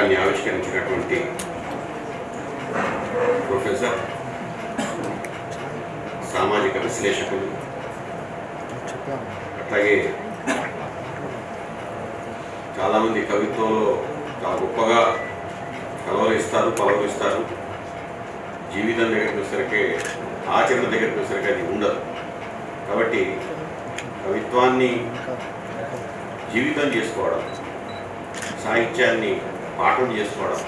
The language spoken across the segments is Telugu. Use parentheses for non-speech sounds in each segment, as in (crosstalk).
పుస్తకాన్ని ఆవిష్కరించినటువంటి ప్రొఫెసర్ సామాజిక విశ్లేషకులు అట్లాగే చాలామంది కవిత్వంలో చాలా గొప్పగా కలవరిస్తారు పలవరిస్తారు జీవితం దగ్గరికి వచ్చేసరికి ఆచరణ దగ్గరికి వచ్చేసరికి అది ఉండదు. కాబట్టి కవిత్వాన్ని జీవితం చేసుకోవడం సాహిత్యాన్ని పాఠం చేసుకోవడం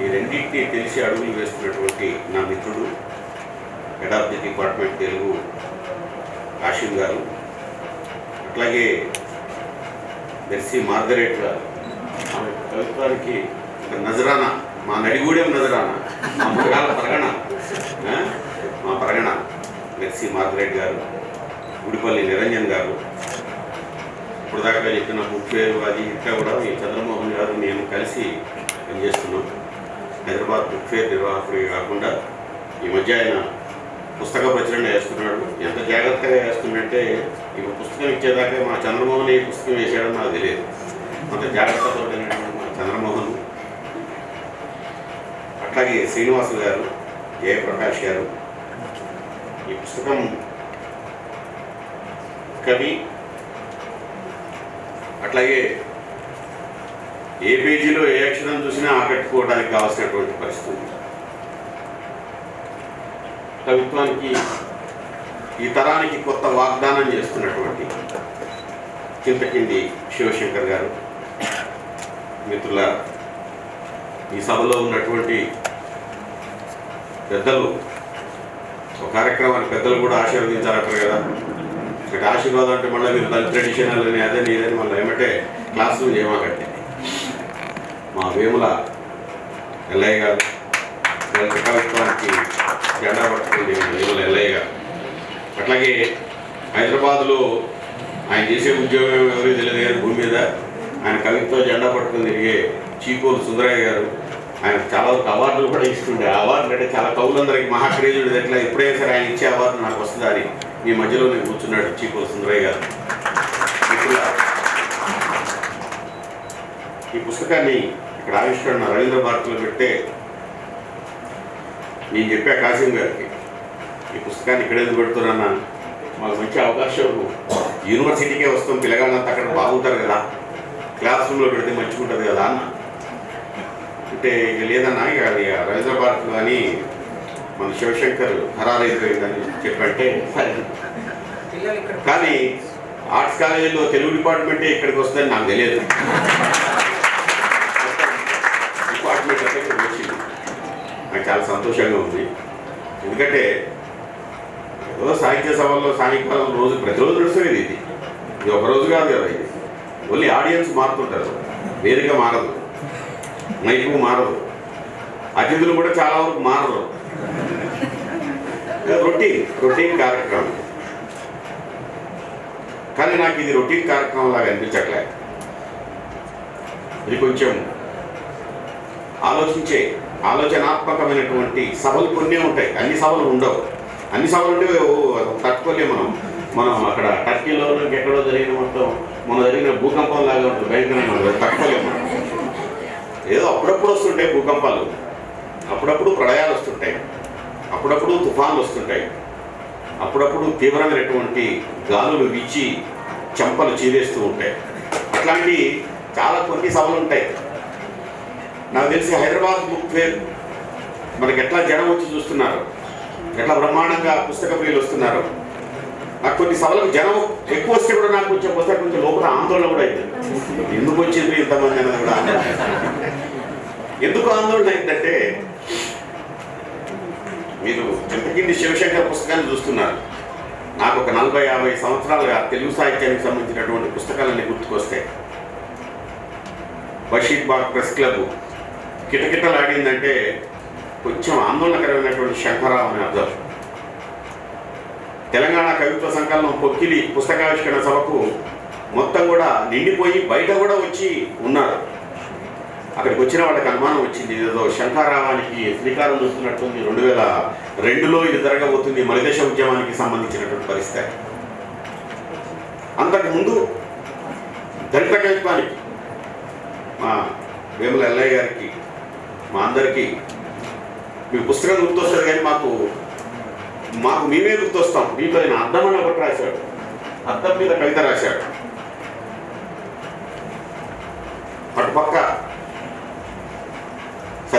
ఈ రెండింటినీ తెలిసి అడుగులు వేస్తున్నటువంటి నా మిత్రుడు head of the department Telugu Kasim గారు అట్లాగే మెర్సీ మార్గరేట్ గారు. ఆమె కవిత్వానికి ఒక నజరానా మా నడిగూడెం నజరానా మా మృగాల పరగణ మా పరగణ మెర్సీ మార్గరేట్ గారు గుడిపల్లి నిరంజన్ గారు. ఇప్పుడు దాకా చెప్పిన బుక్ అది ఇంకా కూడా ఈ చంద్రమోహన్ గారు నేను కలిసి పనిచేస్తున్నాం. హైదరాబాద్ బుక్ ఫేర్ కాకుండా ఈ మధ్య ఆయన పుస్తక ప్రచురణ వేస్తున్నాడు. ఎంత జాగ్రత్తగా వేస్తుందంటే ఈ పుస్తకం ఇచ్చేదాకా మా చంద్రమోహన్ ఈ పుస్తకం వేసాడని నాకు తెలియదు. అంత జాగ్రత్తతో మా చంద్రమోహన్. అట్లాగే శ్రీనివాసు గారు జయప్రకాష్ గారు ఈ పుస్తకం కవి అట్లాగే ఏ పేజీలో ఏ అక్షరం చూసినా ఆకట్టుకోవడానికి కావాల్సినటువంటి పరిస్థితి. కవిత్వానికి ఈ తరానికి కొత్త వాగ్దానం చేస్తున్నటువంటి చింతకింది శివశంకర్ గారు. మిత్రుల ఈ సభలో ఉన్నటువంటి పెద్దలు ఒక కార్యక్రమాన్ని పెద్దలు కూడా ఆశీర్వదించారంటారు కదా. ఇక్కడ ఆశీర్వాదం అంటే మళ్ళీ మీరు దాని ట్రెడిషనల్ అని అదే ఇదని మళ్ళీ ఏమంటే క్లాస్ రూమ్ చేయమాకండి మా వేముల ఎల్లయ్య గారు కవిత్వానికి జెండా పట్టుకుంది వేముల ఎల్లయ్య గారు. అట్లాగే హైదరాబాద్లో ఆయన చేసే ఉద్యోగం ఎవరికి తెలియదు కానీ భూమి మీద ఆయన కవిత్వం జెండా పట్టుకుని తిరిగే చీకోలు సుందరయ్య గారు ఆయన చాలా వరకు అవార్డులు కూడా ఇస్తుండే. అవార్డులు అంటే చాలా కవులందరికీ మహాక్రేజుడు ఎట్లా? ఎప్పుడైనా సరే ఆయన ఇచ్చే అవార్డు నాకు వస్తుందా అని మీ మధ్యలో నేను కూర్చున్నాడు చీకోలు సుందరయ్య గారు. ఈ పుస్తకాన్ని ఇక్కడ ఆవిష్కరణ రవీంద్ర భారతిలో పెట్టే నేను చెప్పా కాసిం గారికి. ఈ పుస్తకాన్ని ఇక్కడ ఎందుకు పెడుతున్నా మాకు మంచి అవకాశం. యూనివర్సిటీకే వస్తాం పిల్లగాళ్ళంతా అక్కడ బాగుంటారు కదా. క్లాస్ రూమ్లో పెడితే మంచిగా ఉంటుంది కదా అన్న. అంటే ఇక లేదన్నా ఇక అది రవీంద్ర భారత్ కానీ మన శివశంకర్ హరారైపోయిందని చెప్పంటే సరే. కానీ ఆర్ట్స్ కాలేజీలో తెలుగు డిపార్ట్మెంటే ఇక్కడికి వస్తుందని నాకు తెలియదు. డిపార్ట్మెంట్ అంటే ఇక్కడికి వచ్చింది. నాకు చాలా సంతోషంగా ఉంది. ఎందుకంటే ఏదో సాహిత్య సభల్లో సాయంకాలం రోజు ప్రతిరోజు నడుస్తుంది ఇది. ఇది ఒక రోజు కాదు కదా ఇది. ఓన్లీ ఆడియన్స్ మారుతుంటారు. వేదిక మారదు. మైకు మారదు. అతిథులు కూడా చాలా వరకు మారరు. రొటీన్ రొటీన్ కార్యక్రమం. కానీ నాకు ఇది రొటీన్ కార్యక్రమం లాగా అనిపించట్లే. ఇది కొంచెం ఆలోచించే ఆలోచనాత్మకమైనటువంటి సభలు కొన్ని ఉంటాయి. అన్ని సభలు ఉండవు. అన్ని సభలు ఉంటే ఓ, తట్టుకోలేము మనం. మనం అక్కడ టర్కీలో ఎక్కడో జరిగిన మొత్తం మన జరిగిన భూకంపం లాగా ఉంటుంది. భయంకరంగా తట్టుకోలేము మనం. ఏదో అప్పుడప్పుడు వస్తుంటాయి భూకంపాలు. అప్పుడప్పుడు ప్రళయాలు వస్తుంటాయి. అప్పుడప్పుడు తుఫాన్లు వస్తుంటాయి. అప్పుడప్పుడు తీవ్రమైనటువంటి గాలులు విచ్చి చెంపలు చీరేస్తూ ఉంటాయి. అట్లాంటి చాలా కొన్ని సభలు ఉంటాయి. నాకు తెలిసి హైదరాబాద్ బుక్ ఫేర్ మనకి ఎట్లా జనం వచ్చి చూస్తున్నారు? ఎట్లా బ్రహ్మాండంగా పుస్తక ప్రియులు వస్తున్నారు? నాకు కొన్ని సభలకు జనం ఎక్కువ వస్తే కూడా నాకు కొంచెం పుస్తకం కొంచెం లోపల ఆందోళన కూడా అయింది. ఎందుకు వచ్చింది ఇంతమంది అనేది కూడా ఆందోళన. ఎందుకు ఆందోళన అయిందంటే మీరు చింతకింది శివశంకర్ పుస్తకాన్ని చూస్తున్నారు. నాకు ఒక నలభై యాభై సంవత్సరాలుగా తెలుగు సాహిత్యానికి సంబంధించినటువంటి పుస్తకాలన్నీ గుర్తుకొస్తాయి. బషీర్ బాగ్ ప్రెస్ క్లబ్ కిటకిటలాడిందంటే కొంచెం ఆందోళనకరమైనటువంటి శంకరరావు అని అర్థం. తెలంగాణ కవిత్వ సంకలనం పొక్కిలి పుస్తకావిష్కరణ సభకు మొత్తం కూడా నిండిపోయి బయట కూడా వచ్చి ఉన్నారు. అక్కడికి వచ్చిన వాళ్ళకి అనుమానం వచ్చింది. ఏదో శంఖారావానికి శ్రీకారం చూస్తున్నట్టుంది. రెండు వేల రెండులో ఇది జరగబోతుంది మలిదేశ ఉద్యమానికి సంబంధించినటువంటి పరిస్థితి. అంతకు ముందు దళిత కవిత్వానికి మా వేముల ఎల్లయ్య గారికి మా అందరికీ మీ పుస్తకం గుర్తొస్తుంది కానీ మాకు మాకు మేమే గుర్తొస్తాం. మీతో ఆయన అర్థం అని ఒకటి రాశాడు. అద్దం మీద కవిత రాశాడు. అటుపక్క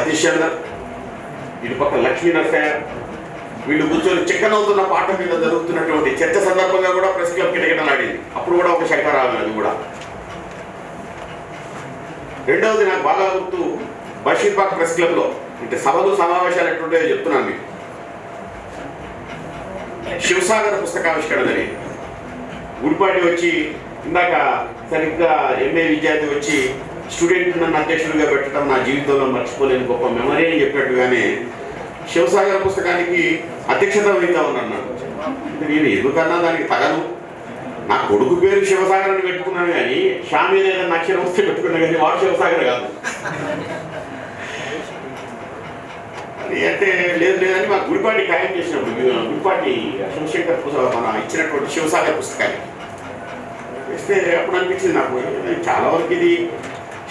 సతీష్ ఇటుపక్క లక్ష్మీ నరసయ్య వీళ్ళు కూర్చొని చిక్కన్ అవుతున్న పాట మీద జరుగుతున్నటువంటి చర్చ సందర్భంగా కూడా ప్రెస్ క్లబ్ కిటకిటలాడింది అప్పుడు కూడా ఒక శంకరావు అది కూడా. రెండవది నాకు బాగా గుర్తు బషీర్బాగ్ ప్రెస్ క్లబ్లో. అంటే సభలు సమావేశాలు ఎట్లుంటాయో చెప్తున్నాను మీకు. శివసాగర్ పుస్తకావిష్కరణ జరిగింది. గుడిపాటి వచ్చి ఇందాక సరిగ్గా ఎంఏ విద్యార్థి వచ్చి స్టూడెంట్ నన్ను అధ్యక్షుడిగా పెట్టడం నా జీవితంలో మర్చిపోలేని గొప్ప మెమరీ అని చెప్పినట్టుగానే శివసాగర్ పుస్తకానికి అధ్యక్షత వహితా ఉన్నాను నేను ఎందుకన్నా దానికి తగను? నా కొడుకు పేరు శివసాగర్ అని పెట్టుకున్నాను కానీ షామీ లేదా అక్షరం వస్తే పెట్టుకున్నా కానీ వాడు శివసాగర్ కాదు. అంటే లేదు లేదని మా గుడిపాటి ఖాయం చేసినప్పుడు గుడిపాటి శివశంకర్ పుస్తకం మన ఇచ్చినటువంటి శివసాగర్ పుస్తకాన్ని ఇస్తే అప్పుడు అనిపించింది నాకు చాలా వరకు ఇది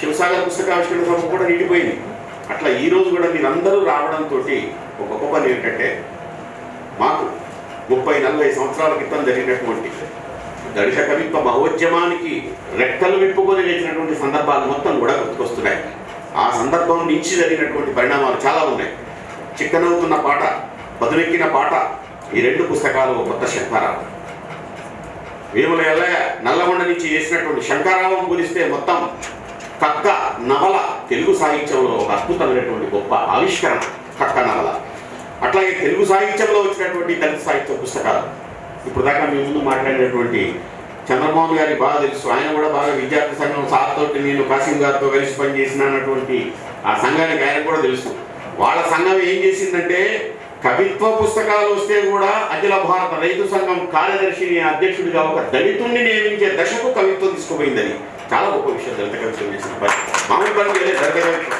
శివసాగర్ పుస్తకావిష్కరణ సభ కూడా నిండిపోయింది. అట్లా ఈరోజు కూడా మీరందరూ రావడంతో ఒక గొప్ప పని ఏంటంటే మాకు ముప్పై నలభై సంవత్సరాల క్రితం జరిగినటువంటి దళిత కవిత్వ మహోద్యమానికి రెక్కలు విప్పుకొని లేచినటువంటి సందర్భాలు మొత్తం కూడా గుర్తుకొస్తున్నాయి. ఆ సందర్భం నుంచి జరిగినటువంటి పరిణామాలు చాలా ఉన్నాయి. చిక్కనవుతున్న పాట బదులెక్కిన పాట ఈ రెండు పుస్తకాలు ఒక కొత్త శంకరావు వేముల ఎల్లయ్య నల్లగొండ నుంచి చేసినటువంటి శంకరావం గురిస్తే మొత్తం కక్క నవల తెలుగు సాహిత్యంలో ఒక అద్భుతమైనటువంటి గొప్ప ఆవిష్కరణ కక్క నవల. అట్లాగే తెలుగు సాహిత్యంలో వచ్చినటువంటి దళిత సాహిత్య పుస్తకాలు. ఇప్పుడు దాకా మీ ముందు మాట్లాడినటువంటి చంద్రబాబు గారికి బాగా తెలుసు. ఆయన కూడా బాగా విద్యార్థి సంఘం సార్తో నేను కాసిం గారితో కలిసి పనిచేసిన అన్నటువంటి ఆ సంఘానికి ఆయన కూడా తెలుసు. వాళ్ళ సంఘం ఏం చేసిందంటే కవిత్వ పుస్తకాలు వస్తే కూడా అఖిల భారత రైతు సంఘం కార్యదర్శిని అధ్యక్షుడిగా ఒక దళితుణ్ణి నియమించే దశకు కవిత్వం తీసుకుపోయిందని. చాలా గొప్ప విషయం దళిత కవిత్వం చేసిన పని. మామూలు పని చేయలేదు దళిత కవిత్వం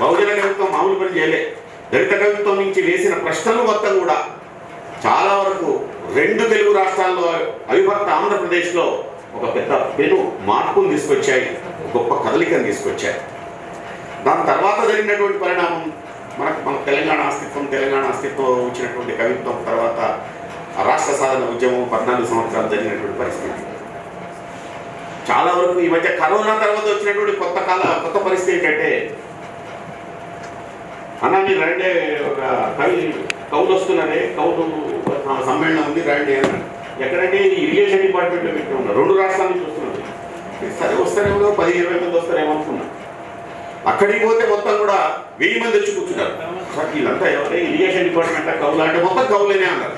బహుజన కవిత్వం మామూలు పని చేయలే. దళిత కవిత్వం నుంచి వేసిన ప్రశ్నలు మొత్తం కూడా చాలా వరకు రెండు తెలుగు రాష్ట్రాల్లో అవిభక్త ఆంధ్రప్రదేశ్లో ఒక పెద్ద పెను మార్పును తీసుకొచ్చాయి గొప్ప కదలికను తీసుకొచ్చాయి. దాని తర్వాత జరిగినటువంటి పరిణామం మనకు మన తెలంగాణ అస్తిత్వం తెలంగాణ అస్తిత్వం వచ్చినటువంటి కవిత్వం తర్వాత రాష్ట్ర సాధన ఉద్యమం పద్నాలుగు సంవత్సరాలు జరిగినటువంటి పరిస్థితి. చాలా వరకు ఈ మధ్య కరోనా తర్వాత వచ్చినటువంటి కొత్త కాల కొత్త పరిస్థితి ఏంటంటే అన్న మీరు రండి ఒక కవి కవులు వస్తున్నారే కవులు సమ్మేళనం ఉంది రండి అని ఎక్కడంటే ఈ ఇరిగేషన్ డిపార్ట్మెంట్లో పెట్టి ఉన్నారు. రెండు రాష్ట్రాల నుంచి వస్తున్నారు. సరే వస్తారేమో పది ఇరవై మంది వస్తారేమో అనుకున్నా. అక్కడికి పోతే మొత్తం కూడా వెయ్యి మంది వచ్చి కూర్చున్నారు. సార్ వీళ్ళంతా ఎవరే? ఇరిగేషన్ డిపార్ట్మెంట్ కవులా అంటే మొత్తం కవులేనే అన్నారు.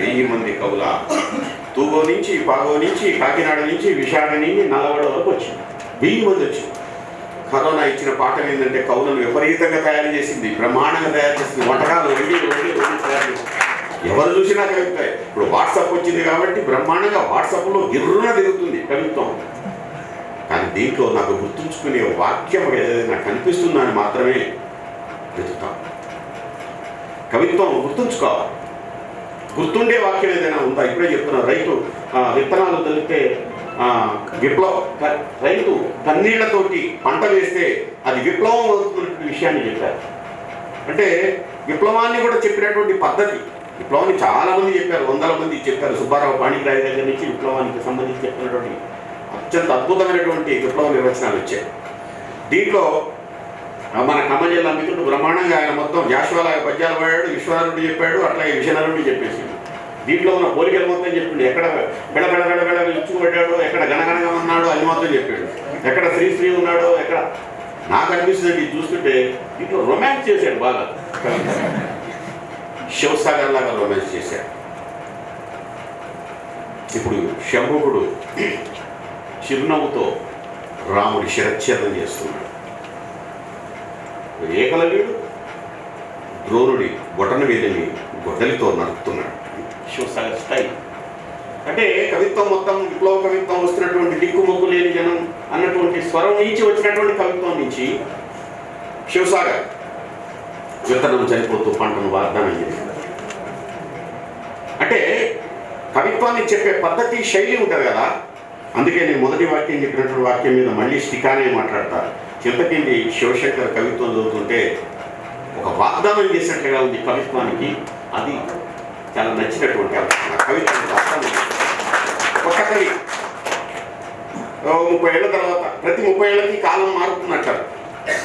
వెయ్యి మంది కవులా? తూగో నుంచి పాగో నుంచి కాకినాడ నుంచి విశాఖ నుంచి నల్లగొండ వరకు వచ్చింది. వెయ్యి మంది వచ్చింది. కరోనా ఇచ్చిన పాఠం ఏంటంటే కవులను విపరీతంగా తయారు చేసింది బ్రహ్మాండంగా తయారు చేసింది వంటకాలు వండి వండి వండి తయారు చేసింది. ఎవరు చూసినా కలుగుతాయి ఇప్పుడు వాట్సాప్ వచ్చింది కాబట్టి బ్రహ్మాండంగా వాట్సాప్లో గిర్రున తిరుగుతుంది కవిత్వం కానీ దీంట్లో నాకు గుర్తుంచుకునే వాక్యం ఏదైనా కనిపిస్తుందని మాత్రమే. వెతుకుతాం కవిత్వం గుర్తుంచుకోవాలి. గుర్తుండే వాక్యం ఏదైనా ఉందా? ఇప్పుడే చెప్తున్నా రైతు విత్తనాలు తెలిపితే విప్లవ రైతు కన్నీళ్ళతోటి పంట వేస్తే అది విప్లవం అవుతున్నటువంటి విషయాన్ని చెప్పారు. అంటే విప్లవాన్ని కూడా చెప్పినటువంటి పద్ధతి. విప్లవాన్ని చాలామంది చెప్పారు వందల మంది చెప్పారు. సుబ్బారావు పాణిగ్రాహి దగ్గర నుంచి విప్లవానికి సంబంధించి చెప్పినటువంటి అత్యంత అద్భుతమైనటువంటి విప్లవ నిర్వచనాలు వచ్చాయి. దీంట్లో మన ఖమ్మం జిల్లా మిత్రుడు బ్రహ్మాండంగా ఆయన మొత్తం జాషువాల పద్యాలు పాడాడు విశ్వనాథుడు చెప్పాడు అట్లాగే విషయనరుడు చెప్పేసి. దీంట్లో ఉన్న పోలికలు మొత్తం చెప్పిండు. ఎక్కడ బెడ బెడ బెడ ఎక్కడ గణగణగా ఉన్నాడో అని మాత్రం చెప్పాడు. ఎక్కడ శ్రీ శ్రీ ఉన్నాడో ఎక్కడ? నాకు అనిపిస్తుంది చూస్తుంటే దీంట్లో రొమాన్స్ చేశాడు బాగా. శివసాగర్ లాగా రొమాన్స్ చేశాడు. ఇప్పుడు శంభుకుడు చిరునవ్వుతో రాముడి శిరచ్ఛేదం చేస్తున్నాడు. ఏకలవ్యుడు ద్రోణుడి బొటన వేలిని గొడ్డలితో నడుపుతున్నాడు. శివసాగర్ స్టైల్ అంటే కవిత్వం మొత్తం విప్లవ కవిత్వం వస్తున్నటువంటి దిక్కుమొక్కు లేని జనం అన్నటువంటి స్వరం నుంచి వచ్చినటువంటి కవిత్వం నుంచి శివసాగర్ విత్తనం చనిపోతూ పంటను వాగ్దానం చేశాడు. అంటే కవిత్వాన్ని చెప్పే పద్ధతి శైలి ఉంటుంది కదా. అందుకే నేను మొదటి వాక్యం చెప్పినటువంటి వాక్యం మీద మళ్ళీ స్టికానే మాట్లాడతారు చింతకింది శివశంకర్ కవిత్వం చదువుతుంటే ఒక వాగ్దానం చేసినట్లుగా ఉంది కవిత్వానికి. అది చాలా నచ్చినటువంటి ఆలోచన. కవిత్వం వాగ్దానం కవి. ముప్పై ఏళ్ళ తర్వాత ప్రతి ముప్పై ఏళ్ళకి కాలం మారుతుందంటారు.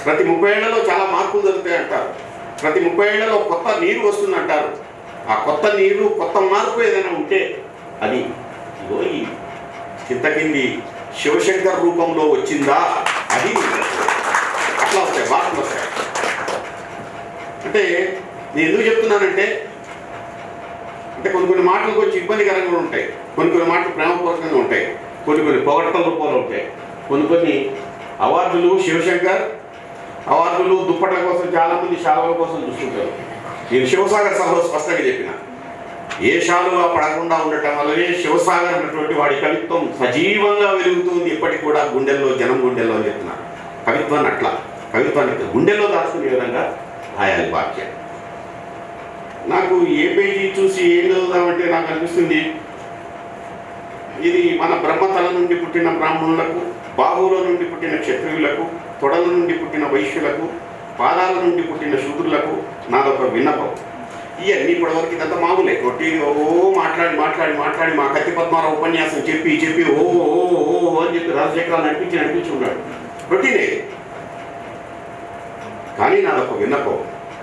ప్రతి ముప్పై ఏళ్ళలో చాలా మార్పులు జరుగుతాయి అంటారు. ప్రతి ముప్పై ఏళ్ళలో కొత్త నీరు వస్తుందంటారు. ఆ కొత్త నీరు కొత్త మార్పు ఏదైనా ఉంటే అది ఇగో ఈ చింతకింది శివశంకర్ రూపంలో వచ్చిందా? అది అట్లా వస్తాయి మార్పులు వస్తాయి. అంటే నేను ఎందుకు చెప్తున్నానంటే అంటే కొన్ని కొన్ని మాటలు కొంచెం ఇబ్బందికరంగా కూడా ఉంటాయి. కొన్ని కొన్ని మాటలు ప్రేమపూర్వకంగా ఉంటాయి. కొన్ని కొన్ని పొగడతల రూపంలో ఉంటాయి. కొన్ని కొన్ని అవార్డులు శివశంకర్ అవార్డులు దుప్పట్ల కోసం చాలామంది శాలువల కోసం చూసుకుంటారు నేను శివసాగర్ సభలో స్పష్టంగా చెప్పిన ఏ శాలువా పడకుండా ఉండటం వల్లనే శివసాగర్ అన్నటువంటి వాడి కవిత్వం సజీవంగా వెలుగుతుంది ఇప్పటికి కూడా గుండెల్లో జనం గుండెల్లో అని చెప్తున్నారు. కవిత్వాన్ని అట్లా కవిత్వాన్ని గుండెల్లో దాచుకునే విధంగా రాయాలి వాక్యం నాకు ఏ పేజీ చూసి ఏం చదువుదామంటే నాకు అనిపిస్తుంది. ఇది మన బ్రహ్మతల నుండి పుట్టిన బ్రాహ్మణులకు బాహువుల నుండి పుట్టిన క్షత్రియులకు తొడల నుండి పుట్టిన వైశ్యులకు పాదాల నుండి పుట్టిన శూద్రులకు నాదొక విన్నపం. ఇవన్నీ ఇప్పటివరకు ఇదంతా మామూలే. కొట్టి ఓ మాట్లాడి మాట్లాడి మాట్లాడి మా కత్తి పద్మారావు ఉపన్యాసం చెప్పి చెప్పి ఓ ఓ ఓ అని చెప్పి రాజశేఖరాలు నడిపించి నడిపించి ఉన్నాడు. రొటీనే కానీ నాదొక విన్నపం.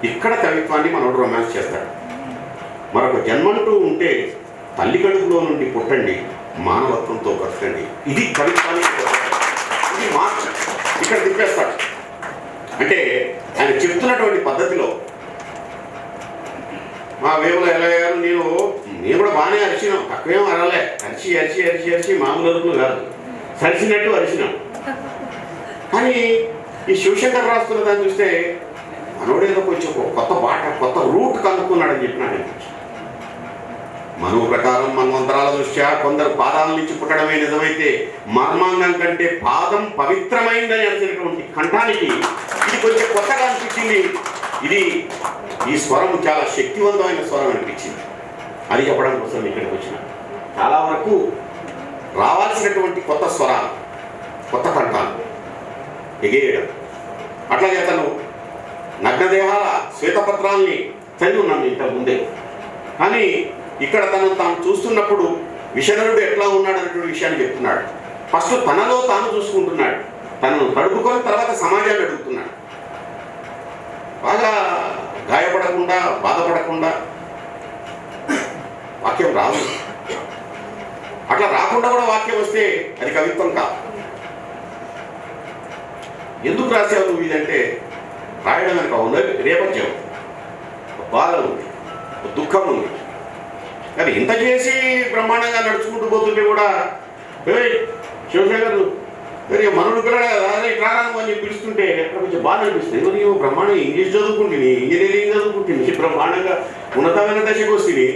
ఇక్కడ కవిత్వాన్ని మనోడు రొమాన్స్ చేస్తాడు? మరొక జన్మంటూ ఉంటే తల్లి కడుపులో నుండి పుట్టండి మానవత్వంతో బ్రతకండి. ఇది కవిత్వానికి ఇది మార్చ ఇక్కడ తిప్పేస్తాడు. అంటే ఆయన చెప్తున్నటువంటి పద్ధతిలో మా వేవుల ఎలా అయ్యారు నేను నేను కూడా బాగానే అరిచినాం తక్కువేం అరలే. అరిచి అరిచి అరిచి అరిచి మామూలు అరుపులు కాదు. సరిచినట్టు అరిచినాం. కానీ ఈ శివశంకర్ రాస్తున్న దాన్ని చూస్తే మనోడేదో కొంచెం ఒక కొత్త బాట కొత్త రూట్ కనుక్కున్నాడని చెప్పినా నేను మనో ప్రకారం మన్వంతరాల దృష్ట్యా కొందరు పాదాల నుంచి పుట్టడమే నిజమైతే మర్మాంగం కంటే పాదం పవిత్రమైందని అనిసినటువంటి కంఠానికి ఇది కొంచెం కొత్తగా అనిపించింది. ఇది ఈ స్వరం చాలా శక్తివంతమైన స్వరం అనిపించింది. అది చెప్పడం కోసం ఇక్కడికి వచ్చిన. చాలా వరకు రావాల్సినటువంటి కొత్త స్వరాలు కొత్త కంఠాలు ఎగేయడం. అట్లాగే అతను నగ్నదేహాల శ్వేతపత్రాల్ని చదివి ఉన్నాను ఇంతకుముందే కానీ ఇక్కడ తను తాను చూస్తున్నప్పుడు విషణరుడు ఎట్లా ఉన్నాడు అనేటువంటి విషయాన్ని చెప్తున్నాడు. ఫస్ట్ తనలో తాను చూసుకుంటున్నాడు. తనను తడుపుకొని తర్వాత సమాజాన్ని అడుగుతున్నాడు. బాగా గాయపడకుండా బాధపడకుండా వాక్యం రాదు. అట్లా రాకుండా కూడా వాక్యం వస్తే అది కవిత్వం కాదు. ఎందుకు రాసావు నువ్వు ఇదంటే రాయడం వెనుక ఉన్నది నేపథ్యం ఒక బాధ ఉంది ఒక దుఃఖం ఉంది. కానీ ఇంత చేసి బ్రహ్మాండంగా నడుచుకుంటూ పోతుంటే కూడా ఏయ్ శివశంకర్ మరి మనుడు పిల్లడే కదా అదే ఇట్లా అని పిలుస్తుంటే కొంచెం బాధ అనిపిస్తుంది. మరి బ్రహ్మాండం ఇంగ్లీష్ చదువుకుంటుంది ఇంజనీరింగ్ చదువుకుంటుంది బ్రహ్మాండంగా ఉన్నతమైన దశకు వస్తుంది.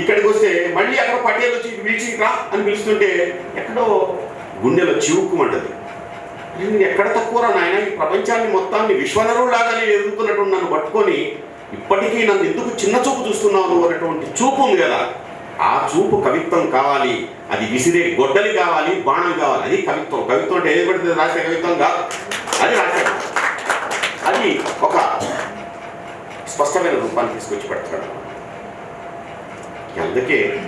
ఇక్కడికి వస్తే మళ్ళీ అక్కడ పట్టేలు వచ్చి పిలిచి రా అని పిలుస్తుంటే ఎక్కడో గుండెలో చివుక్కుమంటది. నేను ఎక్కడ తక్కువరా నాయన? ఈ ప్రపంచాన్ని మొత్తాన్ని విశ్వనరులాగా నేను ఎదుగుతున్నట్టు నన్ను పట్టుకొని ఇప్పటికీ నన్ను ఎందుకు చిన్న చూపు చూస్తున్నావు అనేటువంటి చూపు ఉంది కదా. ఆ చూపు కవిత్వం కావాలి. అది విసిరే గొడ్డలి కావాలి బాణం కావాలి. అది కవిత్వం. కవిత్వం అంటే ఏది పడితే రాసే కవిత్వం కాదు. అది రాసే. అది ఒక స్పష్టమైన రూపాన్ని తీసుకొచ్చి పెడతాడు. అందుకే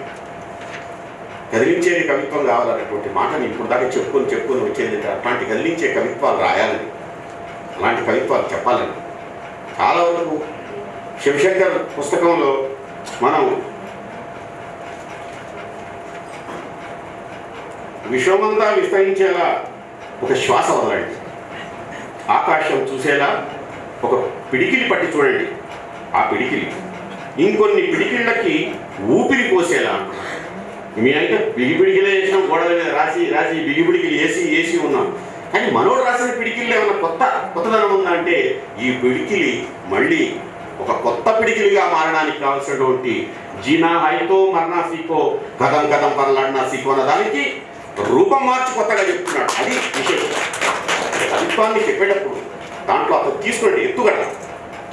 కదిలించే కవిత్వం కావాలన్నటువంటి మాటని ఇప్పుడు దాకా చెప్పుకొని చెప్పుకొని వచ్చేది అట్లాంటి కదిలించే కవిత్వాలు రాయాలని అలాంటి కవిత్వాలు చెప్పాలని చాలా వరకు శివశంకర్ పుస్తకంలో మనం విశ్వమంతా విస్తరించేలా ఒక శ్వాస వదలండి. ఆకాశం చూసేలా ఒక పిడికిలి పట్టి చూడండి. ఆ పిడికిలి. ఇంకొన్ని పిడికిళ్ళకి ఊపిరి పోసేలా మీ అయితే బిగి పిడికిలే వేసినాం గొడవ రాసి రాసి బిగి పిడికిలు వేసి వేసి ఉన్నాం. కానీ మనోడు రాసిన పిడికిల్లో ఏమైనా కొత్త కొత్తదనం ఉందంటే ఈ పిడికిలి మళ్ళీ ఒక కొత్త పిడికిలిగా మారడానికి కావాల్సినటువంటి జీనా హైతో మరణా సీకో కథం కథం పనులాడినా సీకో అన్న దానికి రూపం మార్చి కొత్తగా చెప్తున్నాడు. అది విషయం. కవిత్వాన్ని చెప్పేటప్పుడు దాంట్లో అతను తీసుకోండి ఎత్తుగడ.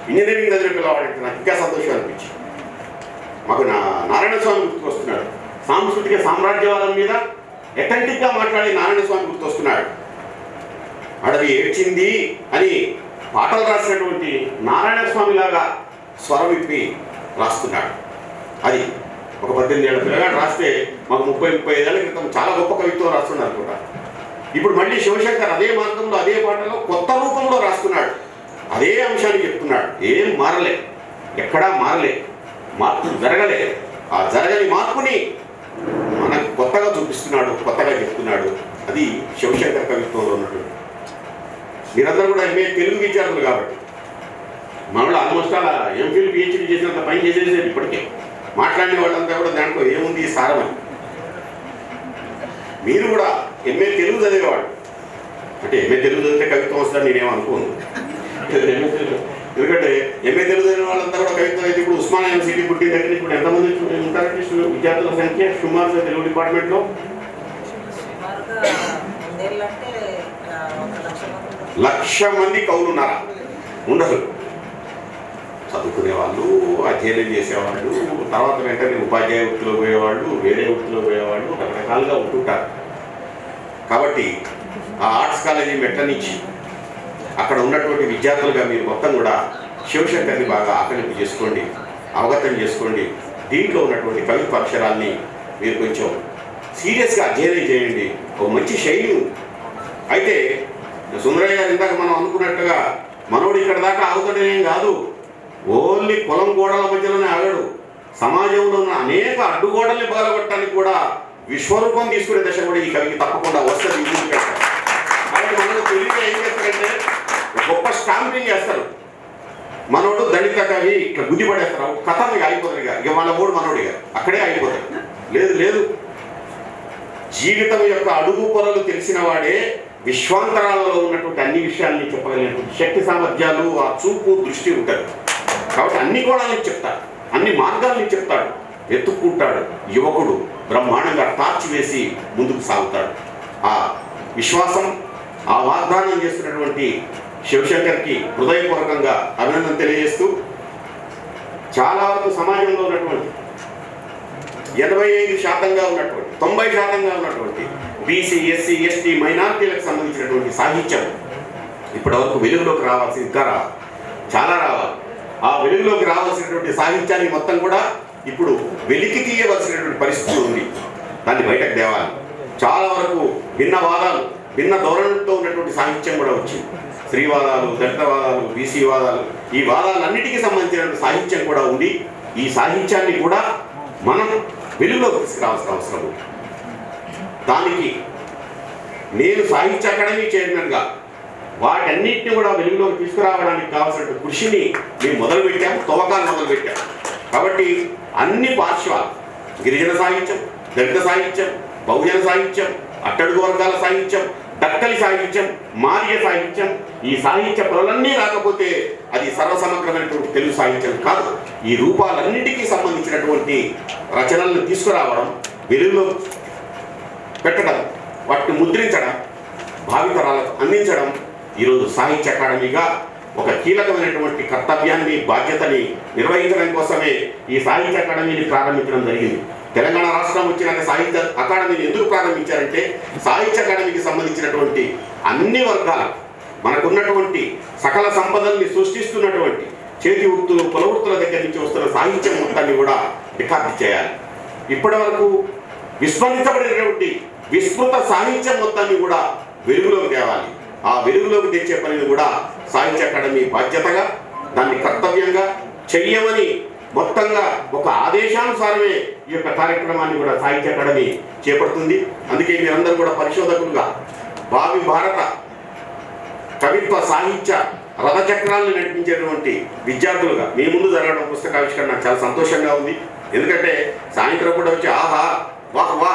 ఇంజనీరింగ్ చదివిన పిల్లవాడంటే నాకు ఇంకా సంతోషం అనిపించింది. మాకు నా నారాయణ స్వామి గుర్తుకొస్తున్నాడు. సాంస్కృతిక సామ్రాజ్యవాదం మీద ఎథెంటిక్గా మాట్లాడి నారాయణ స్వామి గుర్తొస్తున్నాడు. అడవి ఏడ్చింది అని పాటలు రాసినటువంటి నారాయణ స్వామి లాగా స్వరం విప్పి రాస్తున్నాడు. అది ఒక పద్దెనిమిది ఏళ్ళ పిల్లగాడు రాస్తే మాకు ముప్పై ముప్పై ఐదేళ్ళ క్రితం చాలా గొప్ప కవిత్వం రాస్తున్నారు కూడా. ఇప్పుడు మళ్ళీ శివశంకర్ అదే మార్గంలో అదే పాటలో కొత్త రూపంలో రాస్తున్నాడు. అదే అంశాన్ని చెప్తున్నాడు. ఏం మారలే. ఎక్కడా మారలే. మార్పు జరగలే. ఆ జరగని మార్పుని మనకు కొత్తగా చూపిస్తున్నాడు కొత్తగా చెప్తున్నాడు. అది శివశంకర్ కవిత్వంలో ఉన్నటువంటి మీరందరూ కూడా ఎంఏ తెలుగు విద్యార్థులు కాబట్టి. మనలో ఆల్మోస్ట్ అలా ఎంఫిల్ పిహెచ్డి చేసినంత పని చేసేసారు ఇప్పటికే. మాట్లాడిన వాళ్ళంతా కూడా దాంట్లో ఏముంది సారమని మీరు కూడా ఎంఏ తెలుగు చదివేవాడు అంటే ఎంఏ తెలుగు చదివితే కవిత్వం వస్తుందని నేనేమనుకోను (laughs) తెలుగు. ఎందుకంటే ఎంఏ తెలుగు వాళ్ళంతా కూడా కవిత్వం అయితే ఇప్పుడు ఉస్మానియా యూనివర్సిటీ పుట్టిన దగ్గర ఇప్పుడు ఎంతమంది ఉంటారంటే సు- విద్యార్థుల సంఖ్య సుమారుగా తెలుగు డిపార్ట్మెంట్లో. లక్ష మంది ఉంటారు. ఉన్నారా ఉండరు. చదువుకునే వాళ్ళు అధ్యయనం చేసేవాళ్ళు తర్వాత వెంటనే ఉపాధ్యాయ వృత్తిలో పోయేవాళ్ళు వేరే వృత్తిలో పోయేవాళ్ళు రకరకాలుగా ఉంటుంటారు. కాబట్టి ఆ ఆర్ట్స్ కాలేజీ మెట్ల నుంచి అక్కడ ఉన్నటువంటి విద్యార్థులుగా మీరు మొత్తం కూడా శివశంకర్ని బాగా ఆకలింపు చేసుకోండి అవగతం చేసుకోండి. దీంట్లో ఉన్నటువంటి కవిత్వ అక్షరాల్ని మీరు కొంచెం సీరియస్గా అధ్యయనం చేయండి. ఒక మంచి శైలి అయితే సుందరయ్య గారు ఇందాక మనం అనుకున్నట్టుగా మనోడు ఇక్కడ దాకా ఆగుతాడేం కాదు. ఓన్లీ పొలం గోడల మధ్యలోనే ఆగడు. సమాజంలో ఉన్న అనేక అడ్డుగోడల్ని పగలగొట్టడానికి కూడా విశ్వరూపం తీసుకునే దశ కూడా ఈ కవికి తప్పకుండా వస్తుంది ఈ ఊరికి వెళ్తారు. కాబట్టి మనకు తెలియక ఏం చేస్తారంటే ఒక గొప్ప స్టాంపింగ్ చేస్తారు. మనోడు దళిత కవి ఇట్లా గుద్ది కథలు కథ ఇక ఇక. ఇక వాళ్ళ ఓడు మనోడిగా అక్కడే అయిపోతాయి లేదు లేదు. జీవితం యొక్క అడుగు పొరలు తెలిసిన వాడే విశ్వాంతరాలలో ఉన్నటువంటి అన్ని విషయాల్ని చెప్పగలిగినటువంటి శక్తి సామర్థ్యాలు ఆ చూపు దృష్టి ఉంటుంది కాబట్టి అన్ని కోణాలని చెప్తాడు. అన్ని మార్గాల్ని చెప్తాడు. వెతుక్కుంటాడు యువకుడు బ్రహ్మాండంగా టార్చ్ వేసి ముందుకు సాగుతాడు. ఆ విశ్వాసం ఆ వాగ్దానం చేస్తున్నటువంటి శివశంకర్కి హృదయపూర్వకంగా అభినందన తెలియజేస్తూ చాలా వరకు సమాజంలో ఉన్నటువంటి ఎనభై ఐదు శాతంగా ఉన్నటువంటి తొంభై శాతంగా ఉన్నటువంటి బీసీ ఎస్సీ ఎస్టీ మైనార్టీలకు సంబంధించినటువంటి సాహిత్యం ఇప్పటివరకు వెలుగులోకి రావాల్సి ఇంకా రావాలి చాలా రావాలి. ఆ వెలుగులోకి రావాల్సినటువంటి సాహిత్యాన్ని మొత్తం కూడా ఇప్పుడు వెలికి తీయవలసినటువంటి పరిస్థితి ఉంది. దాన్ని బయటకు తేవాలి. చాలా వరకు భిన్న వాదాలు భిన్న ధోరణులతో ఉన్నటువంటి సాహిత్యం కూడా వచ్చింది. స్త్రీవాదాలు దళితవాదాలు బీసీ వాదాలు ఈ వాదాలన్నిటికీ సంబంధించిన సాహిత్యం కూడా ఉంది ఈ సాహిత్యాన్ని కూడా మనం వెలుగులోకి తీసుకురావాల్సిన అవసరం ఉంది. దానికి నేను సాహిత్య అకాడమీ చైర్మన్గా వాటన్నిటిని కూడా వెలుగులోకి తీసుకురావడానికి కావాల్సిన కృషిని మేము మొదలుపెట్టాం తవ్వకాలు మొదలుపెట్టాం. కాబట్టి అన్ని పార్శ్వాలు గిరిజన సాహిత్యం దళిత సాహిత్యం బహుజన సాహిత్యం అట్టడుగు వర్గాల సాహిత్యం దక్కలి సాహిత్యం మారియ సాహిత్యం ఈ సాహిత్య పొరలన్నీ రాకపోతే అది సర్వసమగ్రమైనటువంటి తెలుగు సాహిత్యం కాదు. ఈ రూపాలన్నిటికీ సంబంధించినటువంటి రచనలను తీసుకురావడం వెలుగులో పెట్టడం వాటిని ముద్రించడం భావితరాలకు అందించడం ఈరోజు సాహిత్య అకాడమీగా ఒక కీలకమైనటువంటి కర్తవ్యాన్ని బాధ్యతని నిర్వహించడం కోసమే ఈ సాహిత్య అకాడమీని ప్రారంభించడం జరిగింది. తెలంగాణ రాష్ట్రం వచ్చినాక సాహిత్య అకాడమీని ఎందుకు ప్రారంభించారంటే సాహిత్య అకాడమీకి సంబంధించినటువంటి అన్ని వర్గాల మనకున్నటువంటి సకల సంపదల్ని సృష్టిస్తున్నటువంటి చేతి వృత్తులు కులవృత్తుల దగ్గర నుంచి వస్తున్న సాహిత్యం మొత్తాన్ని కూడా రికార్డు చేయాలి. ఇప్పటి వరకు విస్మరించబడినటువంటి విస్తృత సాహిత్యం మొత్తాన్ని కూడా వెలుగులోకి తేవాలి. ఆ వెలుగులోకి తెచ్చే పనిని కూడా సాహిత్య అకాడమీ బాధ్యతగా దాన్ని కర్తవ్యంగా చెయ్యమని మొత్తంగా ఒక ఆదేశానుసారమే ఈ యొక్క కార్యక్రమాన్ని కూడా సాహిత్య అకాడమీ చేపడుతుంది. అందుకే మీరందరూ కూడా పరిశోధకులుగా భావి భారత కవిత్వ సాహిత్య రథచక్రాలను నడిపించేటువంటి విద్యార్థులుగా మీ ముందు జరగడం పుస్తకావిష్కరణ నాకు చాలా సంతోషంగా ఉంది. ఎందుకంటే సాయంత్రం కూడా వచ్చి ఆహా వాహ్ వా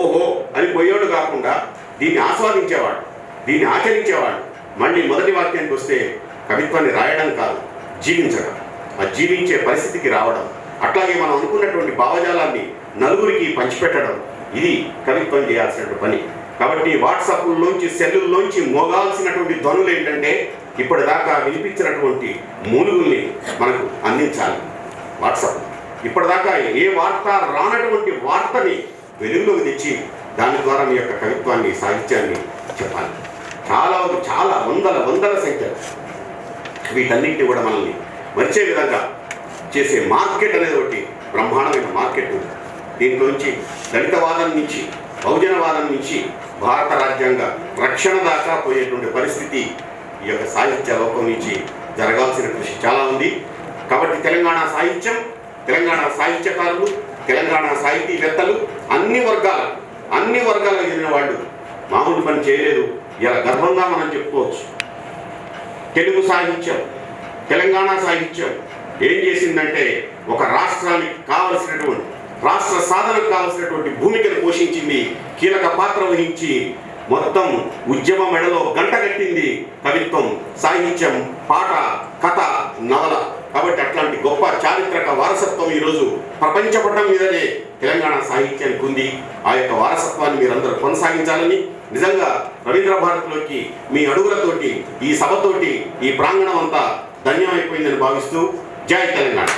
ఓహో అని పోయేవాడు కాకుండా దీన్ని ఆస్వాదించేవాడు దీన్ని ఆచరించేవాడు. మళ్ళీ మొదటి వాక్యానికి వస్తే కవిత్వాన్ని రాయడం కాదు జీవించడం. జీవించే పరిస్థితికి రావడం. అట్లాగే మనం అనుకున్నటువంటి భావజాలాన్ని నలుగురికి పంచిపెట్టడం. ఇది కవిత్వం చేయాల్సినటువంటి పని. కాబట్టి వాట్సాప్లోంచి సెల్లుల్లోంచి మోగాల్సినటువంటి ధ్వనులు ఏంటంటే ఇప్పటిదాకా వినిపించినటువంటి మూలుగుల్ని మనకు అందించాలి. వాట్సాప్. ఇప్పటిదాకా ఏ వార్త రానటువంటి వార్తని వెలుగులోకి తెచ్చి దాని ద్వారా మీ యొక్క కవిత్వాన్ని సాహిత్యాన్ని చెప్పాలి. చాలా చాలా వందల వందల సంఖ్య వీటన్నింటినీ కూడా మనల్ని వచ్చే విధంగా చేసే మార్కెట్ అనేది ఒకటి బ్రహ్మాండమైన మార్కెట్. ఉంది దీంట్లోంచి దళితవాదం నుంచి బహుజనవాదం నుంచి భారత రాజ్యాంగ రక్షణ దాకా పోయేటువంటి పరిస్థితి ఈ యొక్క సాహిత్య లోకం నుంచి జరగాల్సిన కృషి చాలా ఉంది. కాబట్టి తెలంగాణ సాహిత్యం తెలంగాణ సాహిత్యకారులు తెలంగాణ సాహితీవేత్తలు అన్ని వర్గాల అన్ని వర్గాల ఎదిగిన వాళ్ళు మామూలు పని చేయలేదు. ఇలా గర్వంగా మనం చెప్పుకోవచ్చు. తెలుగు సాహిత్యం తెలంగాణ సాహిత్యం ఏం చేసిందంటే ఒక రాష్ట్రానికి కావలసినటువంటి రాష్ట్ర సాధనకు కావలసినటువంటి భూమికను పోషించింది కీలక పాత్ర వహించి మొత్తం ఉద్యమ మెడలో గంట కట్టింది కవిత్వం సాహిత్యం పాట కథ నవల. కాబట్టి అట్లాంటి గొప్ప చారిత్రక వారసత్వం ఈరోజు ప్రపంచ పటం మీదనే తెలంగాణ సాహిత్యానికి ఉంది. ఆ యొక్క వారసత్వాన్ని మీరందరూ కొనసాగించాలని నిజంగా రవీంద్ర భారత్లోకి మీ అడుగులతోటి ఈ సభతోటి ఈ ప్రాంగణం అంతా ధన్యమైపోయిందని భావిస్తూ జై తెలంగాణ.